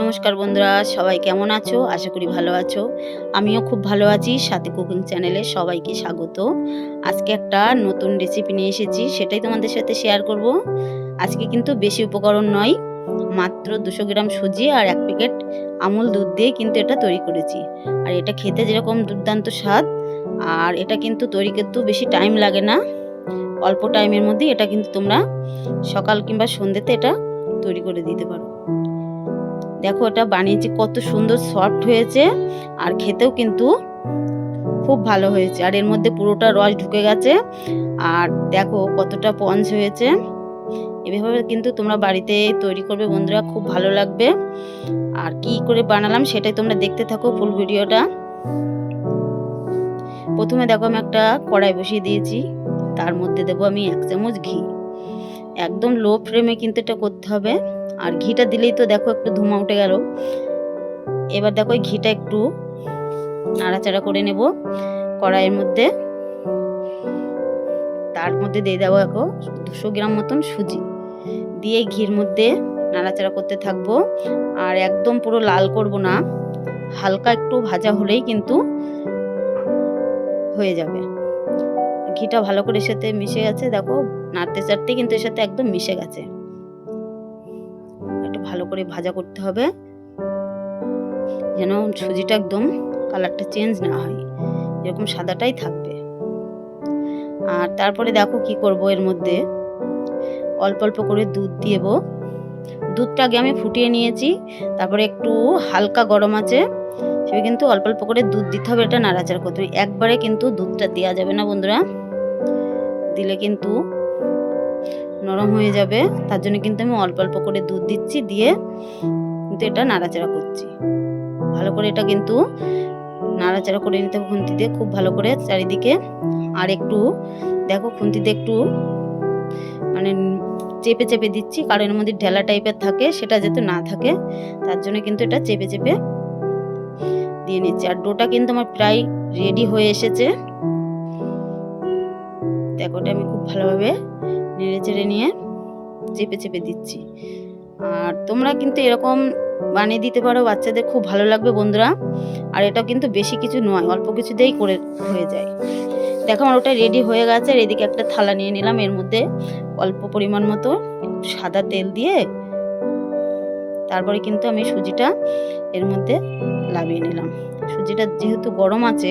নমস্কার বন্ধুরা, সবাই কেমন আছো? আশা করি ভালো আছো। আমিও খুব ভালো আছি। সাথে কুকিং চ্যানেলে সবাইকে স্বাগত। আজকে একটা নতুন রেসিপি নিয়ে এসেছি, সেটাই তোমাদের সাথে শেয়ার করব। আজকে কিন্তু বেশি উপকরণ নয়, মাত্র দুশো গ্রাম সুজি আর এক প্যাকেট আমুল দুধ দিয়ে কিন্তু এটা তৈরি করেছি। আর এটা খেতে যেরকম দুর্দান্ত স্বাদ, আর এটা কিন্তু তৈরি করতেও বেশি টাইম লাগে না। অল্প টাইমের মধ্যে এটা কিন্তু তোমরা সকাল কিংবা সন্ধ্যেতে এটা তৈরি করে দিতে পারো। দেখো এটা বানিয়েছি, কত সুন্দর সফট হয়েছে আর খেতেও কিন্তু খুব ভালো হয়েছে। আর এর মধ্যে পুরোটা রস ঢুকে গেছে। আর দেখো কতটা পঞ্চ হয়েছে। এভাবে কিন্তু তোমরা বাড়িতে তৈরি করবে বন্ধুরা, খুব ভালো লাগবে। আর কি করে বানালাম সেটাই তোমরা দেখতে থাকো ফুল ভিডিওটা। প্রথমে দেখো আমি একটা কড়াই বসিয়ে দিয়েছি, তার মধ্যে দেবো আমি এক চামচ ঘি। একদম লো ফ্লেমে কিন্তু এটা করতে হবে। আর ঘিটা দিলেই তো দেখো একটু ধুমা উঠে গেল। এবার দেখো ঘিটা একটু নাড়াচাড়া করে নেব কড়াইয়ের মধ্যে। তার মধ্যে দিয়ে দেবো দেখো দুশো গ্রাম মতন সুজি। দিয়ে ঘির মধ্যে নাড়াচাড়া করতে থাকব। আর একদম পুরো লাল করব না, হালকা একটু ভাজা হলেই কিন্তু হয়ে যাবে। ঘিটা ভালো করে এর সাথে মিশে গেছে, দেখো নাড়তে চাড়তে কিন্তু এর সাথে একদম মিশে গেছে। করে ভাজা করতে হবে। যেন সুজিটা একদম কালারটা চেঞ্জ না হয়। এরকম সাদাটাই থাকবে। আর তারপরে দেখো কি করব এর মধ্যে। অল্প অল্প করে দুধ দিয়েব দুধটা আগে আমি ফুটিয়ে নিয়েছি। তারপরে একটু হালকা গরম আছে। সে কিন্তু অল্প অল্প করে দুধ দিতে হবে। এটা নাড়াচাড়া করতে হবে। একবারে কিন্তু দুধটা দেওয়া যাবে না বন্ধুরা। দিলে কিন্তু নরম হয়ে যাবে। তার জন্য কিন্তু আমি অল্প অল্প করে দুধ দিচ্ছি, দিয়ে কিন্তু এটা নাড়াচাড়া করছি। ভালো করে এটা কিন্তু নাড়াচাড়া করে নিতে খুন্তি দিয়ে খুব ভালো করে চারিদিকে। আর একটু, দেখো খুন্তিতে একটু মানে চেপে চেপে দিচ্ছি, কারণ এর মধ্যে ঢেলা টাইপের থাকে, সেটা যাতে না থাকে। তার জন্য কিন্তু এটা চেপে চেপে দিয়ে নিচ্ছি। আর ডোটা কিন্তু আমার প্রায় রেডি হয়ে এসেছে। দেখো আমি খুব ভালোভাবে নেড়ে চেড়ে নিয়ে চেপে চেপে দিচ্ছি। আর তোমরা কিন্তু এরকম বানিয়ে দিতে পারো, বাচ্চাদের খুব ভালো লাগবে বন্ধুরা। আর এটা কিন্তু বেশি কিছু নয়, অল্প কিছু দিয়েই করে হয়ে যায়। দেখো আমার ওটা রেডি হয়ে গেছে, আর এদিকে একটা থালা নিয়ে নিলাম, এর মধ্যে অল্প পরিমাণ মতো সাদা তেল দিয়ে তারপরে কিন্তু আমি সুজিটা এর মধ্যে লাভিয়ে নিলাম। সুজিটা যেহেতু গরম আছে,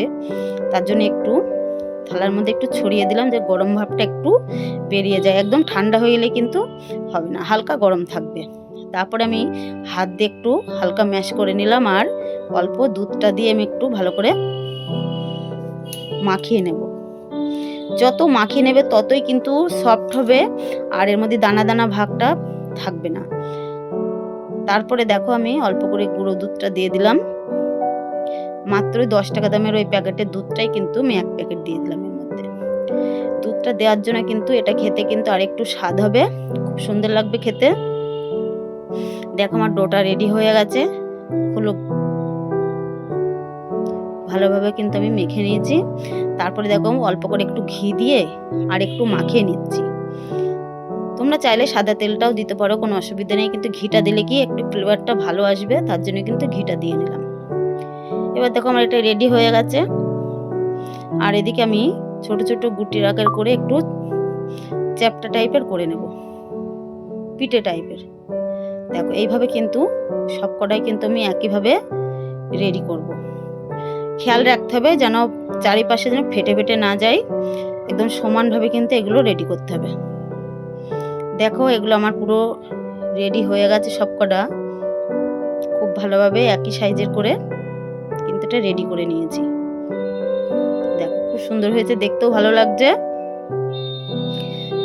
তার জন্য একটু থালার মধ্যে একটু ছড়িয়ে দিলাম, যে গরম ভাবটা একটু বেরিয়ে যায়। একদম ঠান্ডা হয়ে গেলে কিন্তু হবে না, হালকা গরম থাকবে। তারপরে আমি হাত দিয়ে একটু হালকা ম্যাশ করে নিলাম আর অল্প দুধটা দিয়ে আমি একটু ভালো করে মাখিয়ে নেব। যত মাখিয়ে নেবে ততই কিন্তু সফট হবে আর এর মধ্যে দানা দানা ভাগটা থাকবে না। তারপরে দেখো আমি অল্প করে গুঁড়ো দুধটা দিয়ে দিলাম। মাত্র দশ টাকা দামের ওই প্যাকেটের দুধটাই কিন্তু আমি এক প্যাকেট দিয়ে দিলাম এর মধ্যে। দুধটা দেওয়ার জন্য কিন্তু এটা খেতে কিন্তু আরেকটু স্বাদ হবে, খুব সুন্দর লাগবে খেতে। দেখো আমার ডোটা রেডি হয়ে গেছে হলো ভালোভাবে কিন্তু আমি মেখে নিয়েছি। তারপরে দেখো অল্প করে একটু ঘি দিয়ে আর একটু মাখিয়ে নিচ্ছি। তোমরা চাইলে সাদা তেলটাও দিতে পারো, কোনো অসুবিধা নেই, কিন্তু ঘিটা দিলে কি একটু ফ্লেভারটা ভালো আসবে, তার জন্য কিন্তু ঘিটা দিয়ে নিলাম। এবার দেখো আমার এটা রেডি হয়ে গেছে। আর এদিকে আমি ছোট ছোট গুটির আকার করে একটু চ্যাপটা টাইপের করে নেব। পিঠে টাইপের দেখো, এইভাবে কিন্তু সব কটাই কিন্তু আমি একইভাবে রেডি করব। খেয়াল রাখতে হবে যেন চারিপাশে যেন ফেটে ফেটে না যায়। একদম সমানভাবে কিন্তু এগুলো রেডি করতে হবে। দেখো, এগুলো আমার পুরো রেডি হয়ে গেছে সব কটা। খুব ভালোভাবে একই সাইজের করে এটা রেডি করে নিয়েছি। দেখো, খুব সুন্দর হয়েছে, দেখতেও ভালো লাগছে।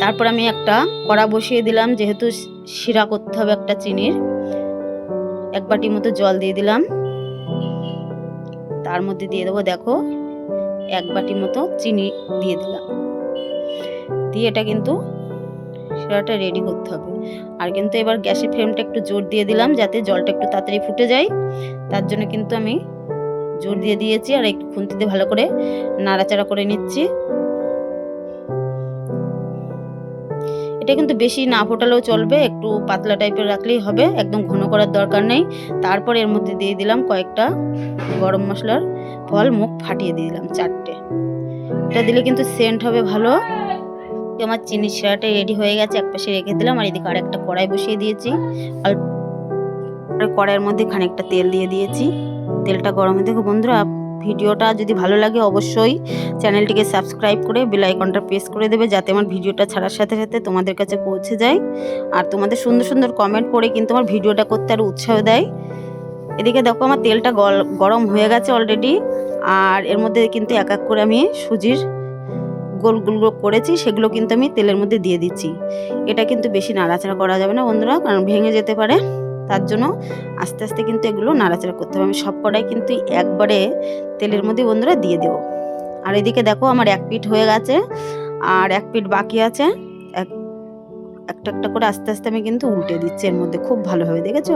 তারপর আমি একটা কড়া বসিয়ে দিলাম, যেহেতু শিরা করতে হবে একটা চিনির। এক বাটি মতো জল দিয়ে দিলাম। তার মধ্যে দিয়ে দেবো, দেখো, এক বাটি মতো চিনি দিয়ে দিলাম। দিয়ে এটা কিন্তু শিরাটা রেডি করতে হবে। আর কিন্তু এবার গ্যাসের ফ্লেমটা একটু জোর দিয়ে দিলাম, যাতে জলটা একটু তাড়াতাড়ি ফুটে যায়। তার জন্য কিন্তু আমি জোর দিয়ে দিয়েছি আর একটু খুন্তিতে ভালো করে নাড়াচাড়া করে নিচ্ছি। এটা কিন্তু বেশি না ফোটালেও চলবে, একটু পাতলা টাইপের রাখলেই হবে, একদম ঘন করার দরকার নেই। তারপর এর মধ্যে দিয়ে দিলাম কয়েকটা গরম মশলার ফল, মুখ ফাটিয়ে দিয়ে দিলাম চারটে। এটা দিলে কিন্তু সেন্ট হবে ভালো। আমার চিনি শিরাটা রেডি হয়ে গেছে, এক পাশে রেখে দিলাম আর এদিকে আর একটা কড়াই বসিয়ে দিয়েছি। আর কড়াইয়ের মধ্যে খানিকটা তেল দিয়ে দিয়েছি। তেলটা গরম হয়ে দেখো বন্ধুরা, ভিডিওটা যদি ভালো লাগে অবশ্যই চ্যানেলটিকে সাবস্ক্রাইব করে বেল আইকনটা প্রেস করে দেবে যাতে আমার ভিডিওটা ছাড়ার সাথে সাথে তোমাদের কাছে পৌঁছে যায়। আর তোমাদের সুন্দর সুন্দর কমেন্ট পড়ে কিন্তু আমার ভিডিওটা করতে আরও উৎসাহ দেয়। এদিকে দেখো আমার তেলটা গরম হয়ে গেছে অলরেডি আর এর মধ্যে কিন্তু এক এক করে আমি সুজির গোল গোল গোল করেছি, সেগুলো কিন্তু আমি তেলের মধ্যে দিয়ে দিচ্ছি। এটা কিন্তু বেশি নাড়াচাড়া করা যাবে না বন্ধুরা, কারণ ভেঙে যেতে পারে। তার জন্য আস্তে আস্তে কিন্তু এগুলো নাড়াচাড়া করতে হবে। আমি সব কটাই কিন্তু একবারে তেলের মধ্যে বন্ধুরা দিয়ে দেবো। আর এদিকে দেখো আমার এক পিঠ হয়ে গেছে আর এক পিঠ বাকি আছে। এক, একটা একটা করে আস্তে আস্তে আমি কিন্তু উল্টে দিচ্ছি এর মধ্যে খুব ভালোভাবে, দেখেছ?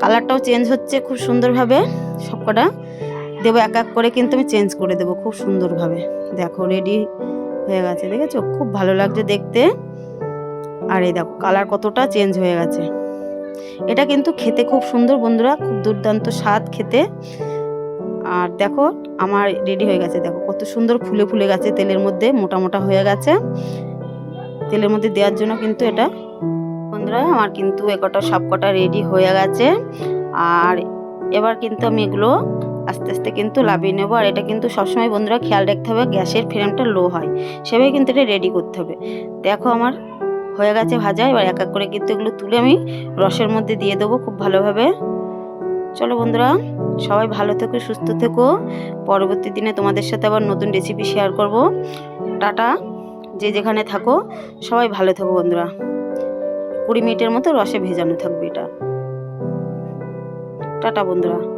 কালারটাও চেঞ্জ হচ্ছে খুব সুন্দরভাবে সব কটা দেবো এক এক করে কিন্তু আমি চেঞ্জ করে দেবো খুব সুন্দরভাবে। দেখো রেডি হয়ে গেছে, দেখেছ? খুব ভালো লাগছে দেখতে। আর এই দেখো কালার কতটা চেঞ্জ হয়ে গেছে। এটা কিন্তু খেতে খুব সুন্দর বন্ধুরা, খুব দুর্দান্ত স্বাদ খেতে। আর দেখো, আমার রেডি হয়ে গেছে, দেখো কত সুন্দর ফুলে ফুলে গেছে তেলের মধ্যে, মোটা মোটা হয়ে গেছে। তেলের মধ্যে দেওয়ার জন্য কিন্তু এটা, বন্ধুরা, আমার কিন্তু একটা সব কটা রেডি হয়ে গেছে। আর এবার কিন্তু আমি এগুলো আস্তে আস্তে কিন্তু লাভিয়ে নেব। আর এটা কিন্তু সবসময় বন্ধুরা খেয়াল রাখতে হবে, গ্যাসের ফ্লেমটা লো হয়, সেভাবে কিন্তু এটা রেডি করতে হবে। দেখো আমার হয়ে গেছে ভাজা, এবার এক এক করে কিন্তু এগুলো তুলে আমি রসের মধ্যে দিয়ে দেবো খুব ভালোভাবে। চলো বন্ধুরা, সবাই ভালো থেকো, সুস্থ থেকো। পরবর্তী দিনে তোমাদের সাথে আবার নতুন রেসিপি শেয়ার করব। টাটা, যে যেখানে থাকো, সবাই ভালো থেকো বন্ধুরা। কুড়ি মিনিটের মতো রসে ভেজানো থাকবে এটা। টাটা বন্ধুরা।